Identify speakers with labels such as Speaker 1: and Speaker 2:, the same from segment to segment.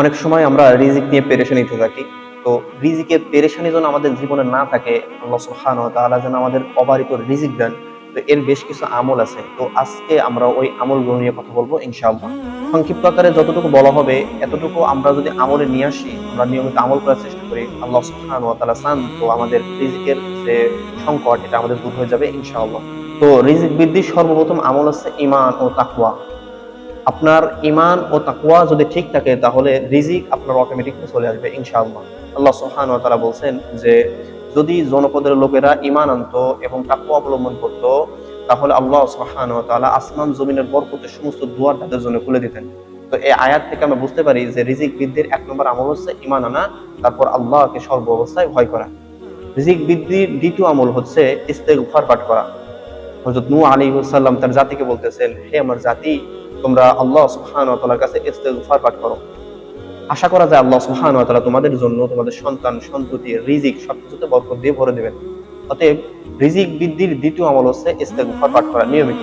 Speaker 1: অনেক সময় আমরা রিজিক নিয়ে পেরেশানিতে থাকি। তো রিজিকের পেরেশানি যেন আমাদের জীবনে না থাকে, আল্লাহ সুবহানাহু ওয়া তাআলা যেন আমাদের অবারিত রিজিক দেন, তো এর বেশ কিছু আমল আছে। তো আজকে আমরা ওই আমলগুলো নিয়ে কথা বলব ইনশাআল্লাহ। সংক্ষিপ্ত আকারে যতটুকু বলা হবে, এতটুকু আমরা যদি আমলে নিয়ে আসি, আমরা নিয়মিত আমল করার চেষ্টা করি, আল্লাহ সুবহানাহু ওয়া তাআলা চান তো আমাদের রিজিকের যে সংকট, এটা আমাদের দূর হয়ে যাবে ইনশাআল্লাহ। তো রিজিক বৃদ্ধির সর্বপ্রথম আমল হচ্ছে ইমান ও তাকওয়া। আপনার ইমান ও তাকওয়া যদি ঠিক থাকে, তাহলে রিজিক আপনার অটোমেটিকলি চলে আসবে, ইনশাআল্লাহ। আল্লাহ ওয়া তাআলা বলছেন যে, যদি জনপদের লোকেরা ইমান আনতো এবং তাকওয়া অবলম্বন করত, তাহলে আল্লাহ সুবহানাহু ওয়া তাআলা আসমান জমিনের বরকতের সমস্ত দুয়ার তাদের জন্য খুলে দিতেন। তো এই আয়াত থেকে আমরা বুঝতে পারি যে, রিজিক বৃদ্ধির এক নম্বর আমল হচ্ছে ইমান আনা, তারপর আল্লাহকে সর্ব অবস্থায় ভয় করা। রিজিক বৃদ্ধির দ্বিতীয় আমল হচ্ছে ইস্তেগফার পাঠ করা। হযরত নূহ আলাইহিস সালাম তার জাতিকে বলতেছেন, হে আমার জাতি তোমরা আল্লাহ সুবহানাহু ওয়া তাআলার কাছে ইস্তেগফার পাঠ করো। আশা করা যায় আল্লাহ সুবহানাহু ওয়া তাআলা তোমাদের জন্য তোমাদের সন্তান, সন্ততি, রিজিক সবকিছুতে বরকত দিয়ে ভরে দিবেন। অতএব রিজিক বৃদ্ধির দ্বিতীয় আমল হচ্ছে ইস্তেগফার পাঠ করা নিয়মিত।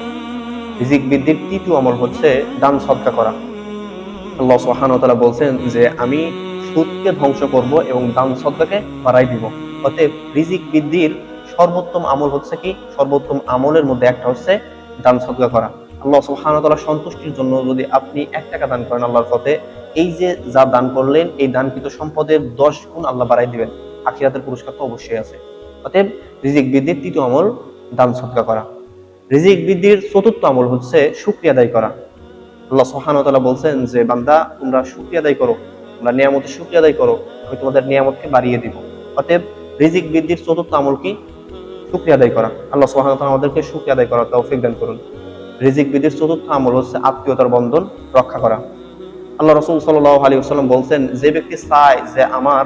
Speaker 1: রিজিক বৃদ্ধির তৃতীয় আমল হচ্ছে দান সদকা করা। আল্লাহ সুবহানাহু ওয়া তাআলা বলছেন যে, আমি সুদকে ধ্বংস করব এবং দান সদকাকে বাড়াই দিব। অতএব রিজিক বৃদ্ধির সর্বোত্তম আমল হচ্ছে কি? সর্বোত্তম আমলের মধ্যে একটা হচ্ছে দান সদকা করা। আল্লাহ ওয়া সন্তুষ্টির জন্য যদি আপনি এক টাকা দান করেন আল্লাহর পথে, এই যে যা দান করলেন, এই দানকৃত সম্পদের দশ গুণ আল্লাহ বাড়াই দিবেন। আখিরাতের পুরস্কার তো অবশ্যই আছে। অতএব রিজিক বৃদ্ধির তৃতীয় আমল দান সদকা করা। রিজিক বৃদ্ধির চতুর্থ আমল হচ্ছে শুকরিয়া আদায় করা। আল্লাহ ওয়া বলছেন যে, বান্দা, তোমরা শুকরিয়া আদায় করো, তোমরা নিয়ামতের শুকরিয়া আদায় করো, আমি তোমাদের নিয়ামতকে বাড়িয়ে দিব। অতএব রিজিক বৃদ্ধির চতুর্থ আমল কি? শুকরিয়া আদায় করা। আল্লাহ ওয়া আমাদেরকে শুকরিয়া আদায় করার তৌফিক দান করুন। রিজিক বৃদ্ধির চতুর্থ আমল হচ্ছে আত্মীয়তার বন্ধন রক্ষা করা। আল্লাহ রসুল সাল্লাহ আলী সাল্লাম বলছেন, যে ব্যক্তি চায় যে আমার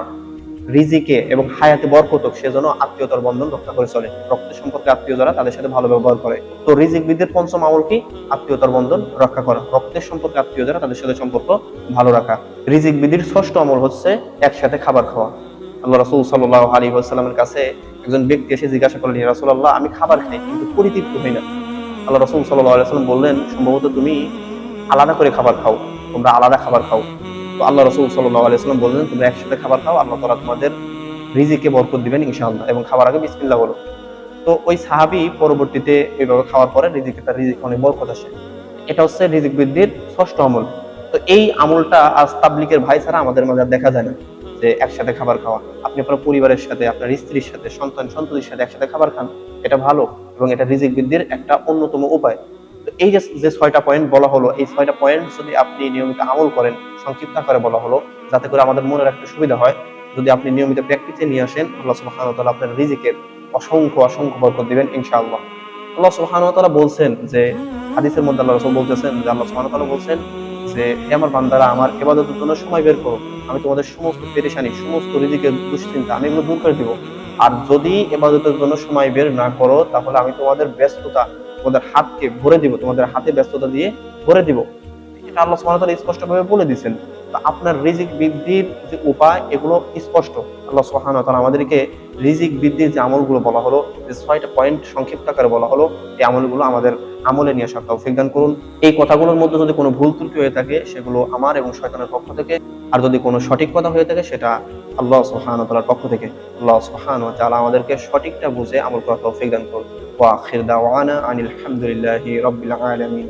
Speaker 1: রিজিকে এবং হায়াতে বরকত হোক সেজন্য আত্মীয়তার বন্ধন রক্ষা করে চলে। রক্ত সম্পর্কে আত্মীয় যারা, তাদের সাথে ভালো ব্যবহার করে। তো রিজিক বৃদ্ধির পঞ্চম আমল কি? আত্মীয়তার বন্ধন রক্ষা করা। রক্তের সম্পর্কে আত্মীয় যারা, তাদের সাথে সম্পর্ক ভালো রাখা। রিজিক বৃদ্ধির ষষ্ঠ আমল হচ্ছে একসাথে খাবার খাওয়া। আল্লাহ রসুল সাল্লাহ আলী সাল্লামের কাছে একজন ব্যক্তি এসে জিজ্ঞাসা করলেন রাসুল্লাহ আমি খাবার খাই, কিন্তু পরিতৃপ্ত হই না। আল্লাহ রসুল সাল্লাম বললেন, সম্ভবত তুমি আলাদা করে খাবার খাও, তোমরা আলাদা খাবার খাও। তো আল্লাহ রসুল আলাইসাল্লাম বললেন, তোমরা একসাথে খাবার খাও, আল্লাহ তালা তোমাদের রিজিকে বরকত দিবেন ইনশাআল্লাহ। এবং খাবার আগে বিসমিল্লাহ বলো। তো ওই সাহাবি পরবর্তীতে এইভাবে খাওয়ার পরে রিজিকে, তার রিজিক অনেক বরকত আসে। এটা হচ্ছে রিজিক বৃদ্ধির ষষ্ঠ আমল। তো এই আমলটা আজ তাবলিকের ভাই ছাড়া আমাদের মাঝে দেখা যায় না। যে একসাথে খাবার খাওয়া। আপনি আপনার পরিবারের সাথে, আপনার স্ত্রীর সাথে, সন্তান, সন্ততির সাথে একসাথে খাবার খান, এটা ভালো এবং এটা রিজিক বৃদ্ধির একটা অন্যতম উপায়। তো এই যে ছয়টা পয়েন্ট বলা হলো, এই ছয়টা পয়েন্ট যদি আপনি নিয়মিত আমল করেন, সংক্ষিপ্ত আকারে বলা হলো, যাতে করে আমাদের মনে রাখতে সুবিধা হয়, যদি আপনি নিয়মিত প্র্যাকটিসে নিয়ে আসেন, আল্লাহ সুবহানাহু ওয়া তাআলা আপনার রিজিকের অসংখ্য অসংখ্য বরকত দিবেন, ইনশাআল্লাহ। আল্লাহ সুবহানাহু ওয়া তাআলা বলছেন যে, হাদিসের মধ্যে আল্লাহ রাসূল বলতেছেন যে, আল্লাহ সুবহানাহু ওয়া তাআলা বলছেন যে আমার বান্দারা, আমার এবাদতের জন্য সময় বের করো। আমি তোমাদের সমস্ত পেরেশানি, সমস্ত রিজিকের দুশ্চিন্তা, আমি এগুলো দূর করে দিব। আর যদি এবাদতের জন্য সময় বের না করো, তাহলে আমি তোমাদের ব্যস্ততা, তোমাদের হাতকে ভরে দিব, তোমাদের হাতে ব্যস্ততা দিয়ে ভরে দিব। এটা আল্লাহ সুবহানাহু ওয়া তাআলা স্পষ্টভাবে বলে দিয়েছেন। আপনার রিজিক বৃদ্ধির যে উপায়, এগুলো স্পষ্ট। আল্লাহ সুবহানাহু ওয়া তাআলা আমাদেরকে রিজিক বৃদ্ধির যে আমলগুলো বলা হলো, যে ছয়টা পয়েন্ট সংক্ষিপ্ত আকারে বলা হলো, এই আমলগুলো আমাদের আমলে নিয়ে আসার তৌফিক দান করুন। এই কথাগুলোর মধ্যে যদি কোনো ভুল ত্রুটি হয়ে থাকে, সেগুলো আমার এবং শয়তানের পক্ষ থেকে, আর যদি কোনো সঠিক কথা হয়ে থাকে, সেটা আল্লাহ সুবহানাহু ওয়া তাআলার পক্ষ থেকে। আল্লাহ সুবহানাহু ওয়া তাআলা আমাদেরকে সঠিকটা বুঝে আমল করার তৌফিক দান করুন। ওয়া আখির দাওয়ানা আনিল হামদুলিল্লাহি রাব্বিল আলামিন।